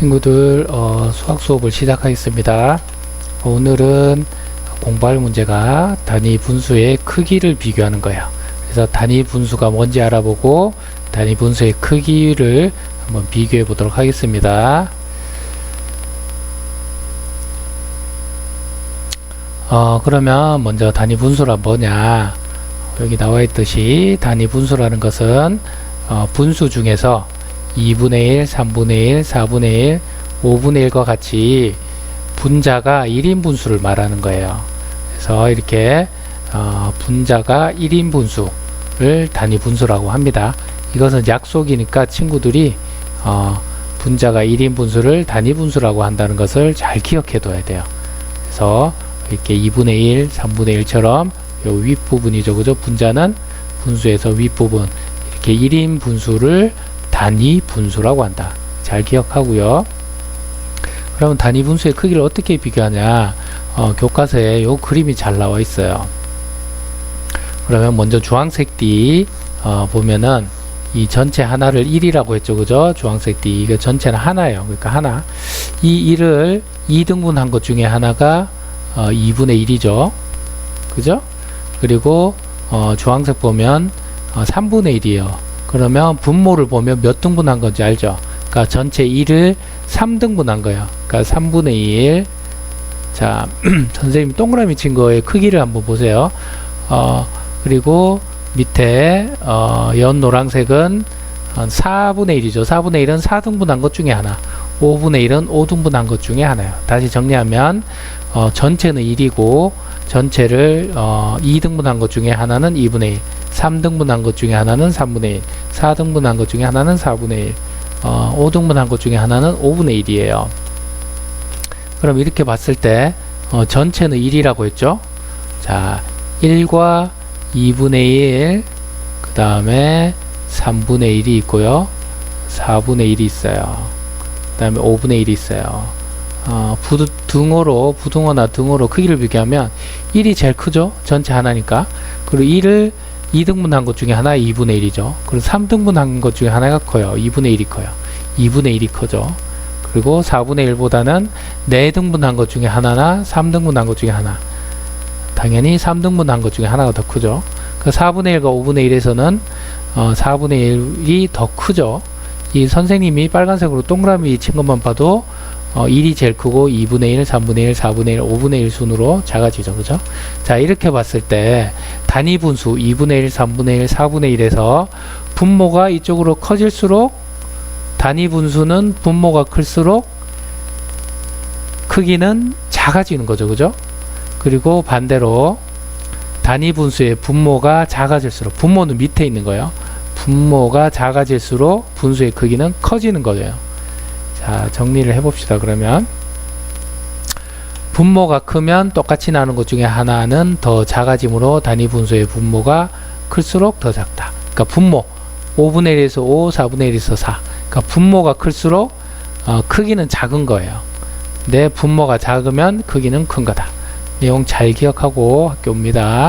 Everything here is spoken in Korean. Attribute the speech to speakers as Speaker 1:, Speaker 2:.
Speaker 1: 친구들 어, 수학 수업을 시작하겠습니다. 오늘은 공부할 문제가 단위 분수의 크기를 비교하는 거예요. 그래서 단위 분수가 뭔지 알아보고 단위 분수의 크기를 한번 비교해 보도록 하겠습니다. 어, 그러면 먼저 단위 분수란 뭐냐? 여기 나와 있듯이 단위 분수라는 것은 어, 분수 중에서 2분의 1, 3분의 1, 4분의 1, 5분의 1과 같이 분자가 1인 분수를 말하는 거예요. 그래서 이렇게 어, 분자가 1인 분수를 단위 분수라고 합니다. 이것은 약속이니까 친구들이 어, 분자가 1인 분수를 단위 분수라고 한다는 것을 잘 기억해 둬야 돼요. 그래서 이렇게 2분의 1, 3분의 1처럼 요 윗부분이죠. 그죠? 분자는 분수에서 윗부분 이렇게 1인 분수를 단위 분수라고 한다. 잘 기억하고요. 그러면 단위 분수의 크기를 어떻게 비교하냐? 어, 교과서에 요 그림이 잘 나와 있어요. 그러면 먼저 주황색 띠 어, 보면은 이 전체 하나를 1이라고 했죠. 그죠? 주황색 띠. 이거 전체는 하나예요. 그러니까 하나. 이 1을 2등분한 것 중에 하나가 어, 2분의 1이죠. 그죠? 그리고 어, 주황색 보면 어, 3분의 1이에요. 그러면 분모를 보면 몇 등분한 건지 알죠? 그러니까 전체 1을 3등분한 거예요. 그러니까 3분의 1. 자, 선생님 동그라미 친 거의 크기를 한번 보세요. 어, 그리고 밑에 어, 연 노란색은 한 4분의 1이죠. 4분의 1은 4등분한 것 중에 하나. 5분의 1은 5등분한 것 중에 하나예요. 다시 정리하면 어, 전체는 1이고 전체를 어, 2등분한 것 중에 하나는 2분의 1, 3등분한 것 중에 하나는 3분의 1, 4등분한 것 중에 하나는 4분의 1, 어, 5등분한 것 중에 하나는 5분의 1이에요. 그럼 이렇게 봤을 때 어, 전체는 1이라고 했죠. 자, 1과 2분의 1, 그 다음에 3분의 1이 있고요. 4분의 1이 있어요. 그 다음에 5분의 1이 있어요. 어, 부, 등호로, 부등호나 등호로 크기를 비교하면 1이 제일 크죠? 전체 하나니까. 그리고 1을 2등분한 것 중에 하나 2분의 1이죠. 그리고 3등분한 것 중에 하나가 커요. 2분의 1이 커요. 2분의 1이 크죠. 그리고 4분의 1보다는 4등분한 것 중에 하나나 3등분한 것 중에 하나. 당연히 3등분한 것 중에 하나가 더 크죠. 그 4분의 1과 5분의 1에서는 어, 4분의 1이 더 크죠. 이 선생님이 빨간색으로 동그라미 친 것만 봐도 어, 1이 제일 크고 2분의 1, 3분의 1, 4분의 1, 5분의 1 순으로 작아지죠. 그죠? 자, 이렇게 봤을 때 단위 분수 2분의 1, 3분의 1, 4분의 1에서 분모가 이쪽으로 커질수록 단위 분수는 분모가 클수록 크기는 작아지는 거죠. 그죠? 그리고 반대로 단위 분수의 분모가 작아질수록 분모는 밑에 있는 거예요. 분모가 작아질수록 분수의 크기는 커지는 거예요. 자, 정리를 해봅시다. 그러면 분모가 크면 똑같이 나눈 것 중에 하나는 더 작아짐으로 단위 분수의 분모가 클수록 더 작다. 그러니까 분모 5분의 1에서 5, 4분의 1에서 4. 그러니까 분모가 클수록 어, 크기는 작은 거예요. 내 분모가 작으면 크기는 큰 거다. 내용 잘 기억하고 학교 옵니다.